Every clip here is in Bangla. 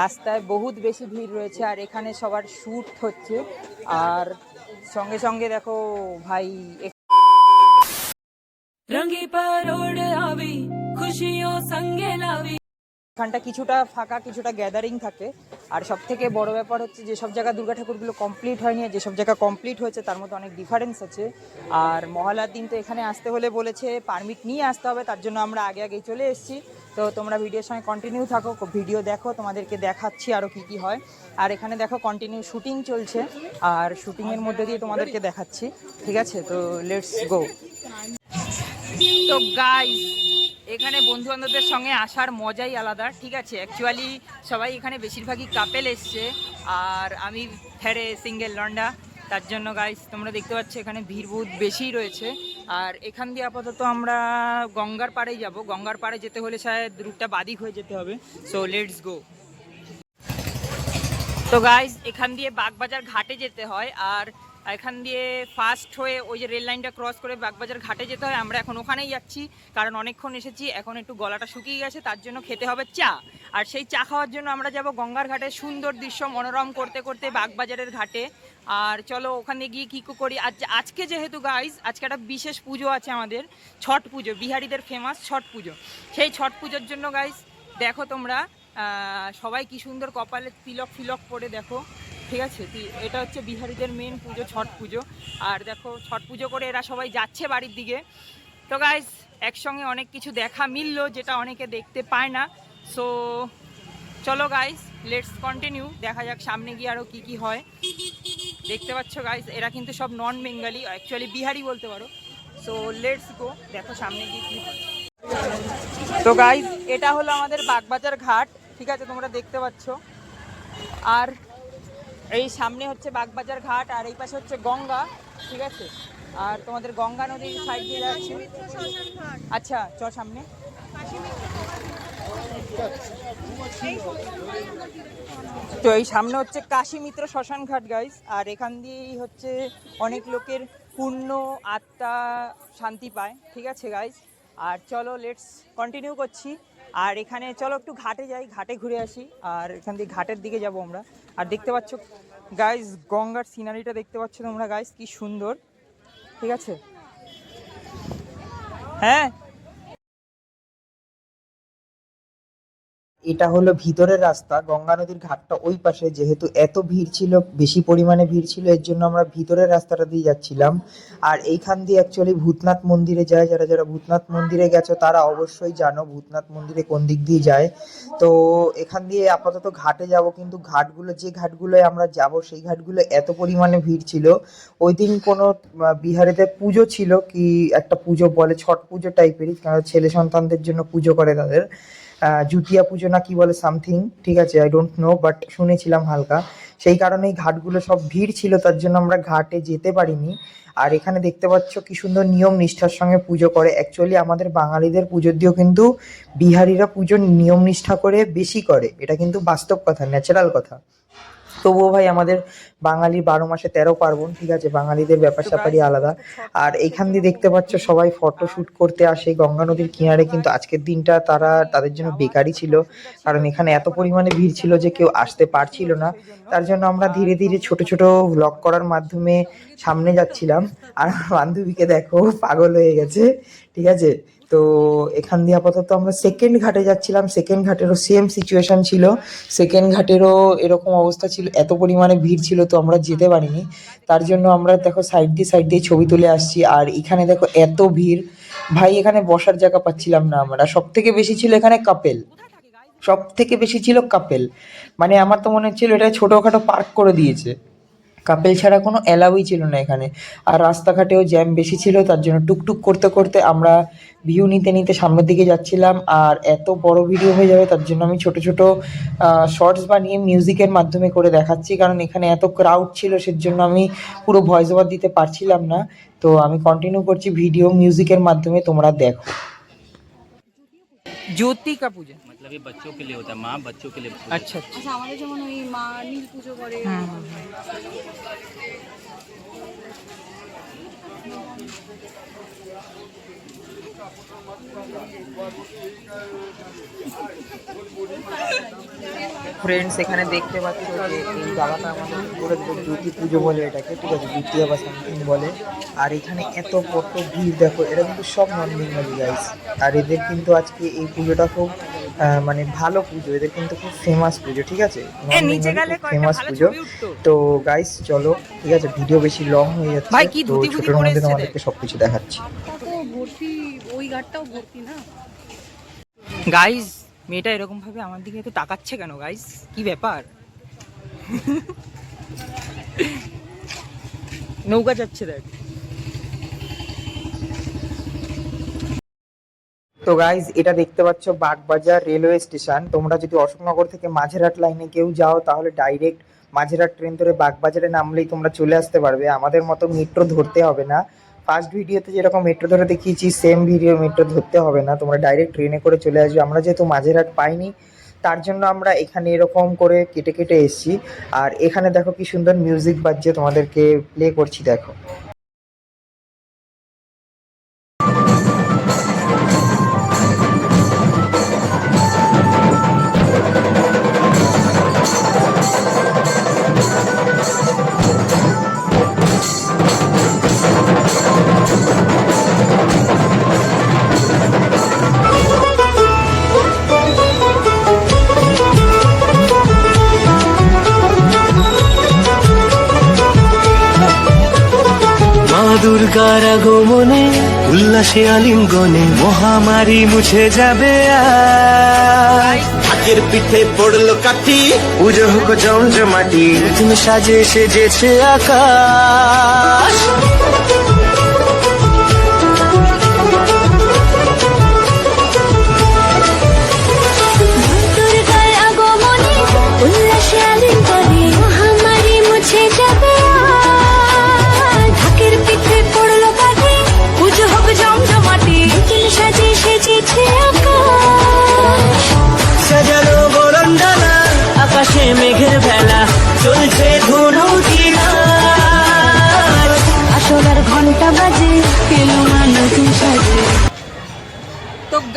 রাস্তায় বহুত বেশি ভিড় রয়েছে আর এখানে সবার শ্যুট হচ্ছে। আর সঙ্গে সঙ্গে দেখো ভাই এখানটা কিছুটা ফাঁকা কিছুটা গ্যাদারিং থাকে। আর সব থেকে বড় ব্যাপার হচ্ছে যেসব জায়গা দুর্গা ঠাকুরগুলো কমপ্লিট হয়নি আর যেসব জায়গা কমপ্লিট হয়েছে তার মধ্যে অনেক ডিফারেন্স আছে। আর মহালার দিন তো এখানে আসতে হলে বলেছে পারমিট নিয়ে আসতে হবে তার জন্য আমরা আগে আগেই চলে এসেছি। তো তোমরা ভিডিওর সঙ্গে কন্টিনিউ থাকো ভিডিও দেখো, তোমাদেরকে দেখাচ্ছি আরও কী কী হয়। আর এখানে দেখো কন্টিনিউ শুটিং চলছে, আর শুটিংয়ের মধ্যে দিয়ে তোমাদেরকে দেখাচ্ছি, ঠিক আছে? তো লেটস গো তো গাইস এখানে বন্ধু বান্ধবদের সঙ্গে আসার মজাই আলাদা, ঠিক আছে? অ্যাকচুয়ালি সবাই এখানে বেশিরভাগই কাপেল এসছে, আর আমি ফেরে সিঙ্গেল লন্ডা। তার জন্য গাইস তোমরা দেখতে পাচ্ছ এখানে ভিড় বহুত বেশিই রয়েছে। আর এখান দিয়ে আপাতত আমরা গঙ্গার পাড়ে যাব। গঙ্গার পাড়ে যেতে হলে শায়দ রুটটা বাদিক হয়ে যেতে হবে। সো লেটস গো তো গাইজ এখান দিয়ে বাগবাজার ঘাটে যেতে হয়। আর এখান দিয়ে ফার্স্ট হয়ে ওই যে রেল লাইনটা ক্রস করে বাগবাজার ঘাটে যেতে হয়, আমরা এখন ওখানেই যাচ্ছি। কারণ অনেকক্ষণ এসেছি, এখন একটু গলাটা শুকিয়ে গেছে, তার জন্য খেতে হবে চা। আর সেই চা খাওয়ার জন্য আমরা যাব গঙ্গার ঘাটে, সুন্দর দৃশ্য মনোরম করতে করতে বাগবাজারের ঘাটে। আর চলো ওখানে গিয়ে কী কী করি? আজ, আজকে যেহেতু গাইজ আজকে একটা বিশেষ পুজো আছে আমাদের, ছট পুজো, বিহারিদের ফেমাস ছট পুজো। সেই ছট পুজোর জন্য গাইজ দেখো তোমরা সবাই কি সুন্দর কপালে তিলক ফিলক পরে দেখো। ঠিক আছে? এটা হচ্ছে বিহারিদের মেন পুজো, ছট পুজো। আর দেখো, ছট পুজো করে এরা সবাই যাচ্ছে বাড়ির দিকে। তো গাইজ একসঙ্গে অনেক কিছু দেখা মিললো যেটা অনেকে দেখতে পায় না। সো চলো গাইজ লেটস কন্টিনিউ দেখা যাক সামনে গিয়ে আরও কী কী হয়। দেখতে পাচ্ছ গাইজ এরা কিন্তু সব নন বেঙ্গালি অ্যাকচুয়ালি বিহারি বলতে পারো। সো লেটস গো দেখো সামনে গিয়ে কী হয়। তো গাইজ এটা হলো আমাদের বাগবাজার ঘাট। ঠিক আছে, তোমরা দেখতে পাচ্ছ। আর এই সামনে হচ্ছে বাগবাজার ঘাট আর এই পাশে হচ্ছে গঙ্গা, ঠিক আছে? আর তোমাদের গঙ্গা নদীর সাইড দিয়ে যাচ্ছে। আচ্ছা চ সামনে। তো এই সামনে হচ্ছে কাশী মিত্র শ্মশান ঘাট গাইস আর এখান দিয়েই হচ্ছে অনেক লোকের পূর্ণ আত্মা শান্তি পায়, ঠিক আছে গাইস আর চলো লেটস কন্টিনিউ করছি। আর এখানে চলো একটু ঘাটে যাই, ঘাটে ঘুরে আসি। আর এখান দিয়ে ঘাটের দিকে যাব আমরা। আর দেখতে পাচ্ছ গাইজ গঙ্গার সিনারিটা দেখতে পাচ্ছ তোমরা গাইজ কি সুন্দর। ঠিক আছে? হ্যাঁ? এটা হলো ভিতরের রাস্তা, গঙ্গা নদীর ঘাটটা ওই পাশে, যেহেতু এত ভিড় ছিল, বেশি পরিমাণে ভিড় ছিল, এর জন্য আমরা ভিতরের রাস্তাটা দিয়ে যাচ্ছিলাম। আর এইখান দিয়ে অ্যাকচুয়ালি ভূতনাথ মন্দিরে যায়, যারা যারা ভূতনাথ মন্দিরে গেছো, তারা অবশ্যই জানো ভূতনাথ মন্দিরে কোন দিক দিয়ে যায়। তো এখান দিয়ে আপাতত ঘাটে যাব, কিন্তু ঘাটগুলো, যে ঘাটগুলোয় আমরা যাব, সেই ঘাটগুলো এত পরিমাণে ভিড় ছিল। ওই দিন কোনো বিহারিদের পুজো ছিল, কি একটা পুজো বলে, ছট পুজো টাইপেরই ছেলে সন্তানদের জন্য পুজো করে তাদের। জুতিয়া পুজো না কি বলে সামথিং ঠিক আছে আই ডোন্ট নো বাট শুনেছিলাম হালকা। সেই কারণে এই ঘাটগুলো সব ভিড় ছিল, তার জন্য আমরা ঘাটে যেতে পারিনি। আর এখানে দেখতে পাচ্ছ কি সুন্দর নিয়ম, নিষ্ঠার সঙ্গে পুজো করে। অ্যাকচুয়ালি আমাদের বাঙালিদের পুজোর দিয়েও কিন্তু বিহারিরা পুজো নিয়ম, নিষ্ঠা করে বেশি করে। এটা কিন্তু বাস্তব কথা ন্যাচারাল কথা। তবুও ভাই আমাদের বাঙালির বারো মাসে তেরো পার্বণ ঠিক আছে? বাঙালিদের ব্যাপার স্যাপারই আলাদা। আর এইখান দিয়ে দেখতে পাচ্ছ সবাই ফটো শুট করতে আসে গঙ্গা নদীর কিনারে কিন্তু আজকের দিনটা তারা তাদের জন্য বেকারই ছিল। কারণ এখানে এত পরিমাণে ভিড় ছিল যে কেউ আসতে পারছিল না। তার জন্য আমরা ধীরে ধীরে ছোট ছোট ব্লগ করার মাধ্যমে সামনে যাচ্ছিলাম। আর বান্ধবীকে দেখো পাগল হয়ে গেছে ঠিক আছে? তো এখান দিয়ে আপাতত আমরা সেকেন্ড ঘাটে যাচ্ছিলাম। সেকেন্ড ঘাটেরও সেম সিচুয়েশন ছিল। সেকেন্ড ঘাটেরও এরকম অবস্থা ছিল। এত পরিমাণে ভিড় ছিল তো আমরা যেতে পারিনি। তার জন্য আমরা দেখো সাইড দিয়ে সাইড দিয়ে ছবি তুলে আসছি। আর এখানে দেখো এত ভিড়। ভাই, এখানে বসার জায়গা পাচ্ছিলাম না আমরা। সব থেকে বেশি ছিল এখানে কাপেল সব থেকে বেশি ছিল কাপেল মানে আমার তো মনে হচ্ছিল এটা ছোটোখাটো পার্ক করে দিয়েছে। কাপেল ছাড়া কোনো অ্যালাউই ছিল না এখানে। আর রাস্তাঘাটেও জ্যাম বেশি ছিল, তার জন্য টুকটুক করতে করতে আমরা ভিউ নিতে নিতে সামনের দিকে যাচ্ছিলাম আর এত বড় ভিডিও হয়ে যাবে তার জন্য আমি ছোট ছোট শর্টস বানিয়ে মিউজিকের মাধ্যমে করে দেখাচ্ছি কারণ এখানে এত ক্রাউড ছিল সেজন্য আমি পুরো ভয়েস ওভার দিতে পারছিলাম না তো আমি কন্টিনিউ করছি ভিডিও মিউজিকের মাধ্যমে তোমরা দেখো জ্যোতিকা পূজা मतलब ये बच्चों के लिए होता है माँ बच्चों के लिए पूजा আচ্ছা আচ্ছা আচ্ছা আমাদের যেমন ওই মা নীল পুজো করে হুম। ফ্রেন্ডস এখানে দেখতে পাচ্ছ যে এই জায়গাটা আমাদের করে জ্যোতি পুজো বলে এটাকে ঠিক আছে দ্বিতীয় বা সামথিং বলে। আর এখানে এত কত ভিড় দেখো এটা কিন্তু সব নন বেঙ্গলি গাইস আর এদের কিন্তু আজকে এই পুজোটা খুব মানে ভালো পুজো। এদের কিন্তু খুব ফেমাস পুজো ঠিক আছে? এ নিচে গেলে কয়েকটা ফেমাস পুজো। তো গাইস চলো ঠিক আছে ভিডিও বেশি লং হয়ে যাচ্ছে। ভাই, তো ছোটোর মধ্যে? তোমাদেরকে সবকিছু দেখাচ্ছি। ওই ঘাটটাও ভর্তি না? গাইস মেয়েটা এরকম ভাবে আমার দিকে একটু তাকাচ্ছে কেন গাইস কি ব্যাপার? নৌকা যাচ্ছে দেখ। তো গাইজ এটা দেখতে পাচ্ছ বাগবাজার রেলওয়ে স্টেশন তোমরা যদি অশোকনগর থেকে মাঝেরহাট লাইনে কেউ যাও তাহলে ডাইরেক্ট মাঝেরহাট ট্রেন ধরে বাগবাজারে নামলেই তোমরা চলে আসতে পারবে। আমাদের মতো মেট্রো ধরতে হবে না। ফার্স্ট ভিডিওতে যেরকম মেট্রো ধরে দেখিয়েছি সেম ভিডিও মেট্রো ধরতে হবে না। তোমরা ডাইরেক্ট ট্রেনে করে চলে আসবে। আমরা যেহেতু মাঝেরহাট পাইনি, তার জন্য আমরা এখানে এরকম করে কেটে কেটে এসেছি। আর এখানে দেখো কি সুন্দর মিউজিক বাজছে তোমাদেরকে প্লে করছি, দেখো। দুর্গার আগমনে উল্লাসে আলিঙ্গনে মহামারী মুছে যাবে আগের পিঠে পড়ল কাঠি। পুজো হোক জমজমাটি তুমি সাজে সেজেছে আকাশ।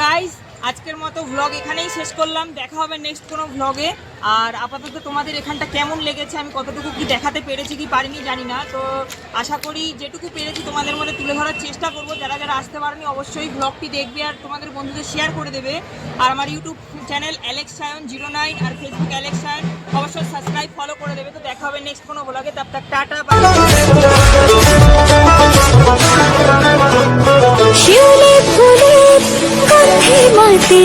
গাইস আজকের মতো ভ্লগ এখানেই শেষ করলাম। দেখা হবে নেক্সট কোনো ভ্লগে আর আপাতত তোমাদের এখানটা কেমন লেগেছে আমি কতটুকু কি দেখাতে পেরেছি কি পারিনি জানি না। তো আশা করি যেটুকু পেরেছি তোমাদের মধ্যে তুলে ধরার চেষ্টা করব। যারা যারা আসতে পারেনি অবশ্যই ভ্লগটি দেখবে আর তোমাদের বন্ধুদের শেয়ার করে দেবে। আর আমার YouTube channel Alex Sayan zero nine আর ফেসবুক অ্যালেক্স সায়ন অবশ্যই সাবস্ক্রাইব ফলো করে দেবে। তো দেখা হবে নেক্সট কোনো ভ্লগে তার টাটা বাই மதி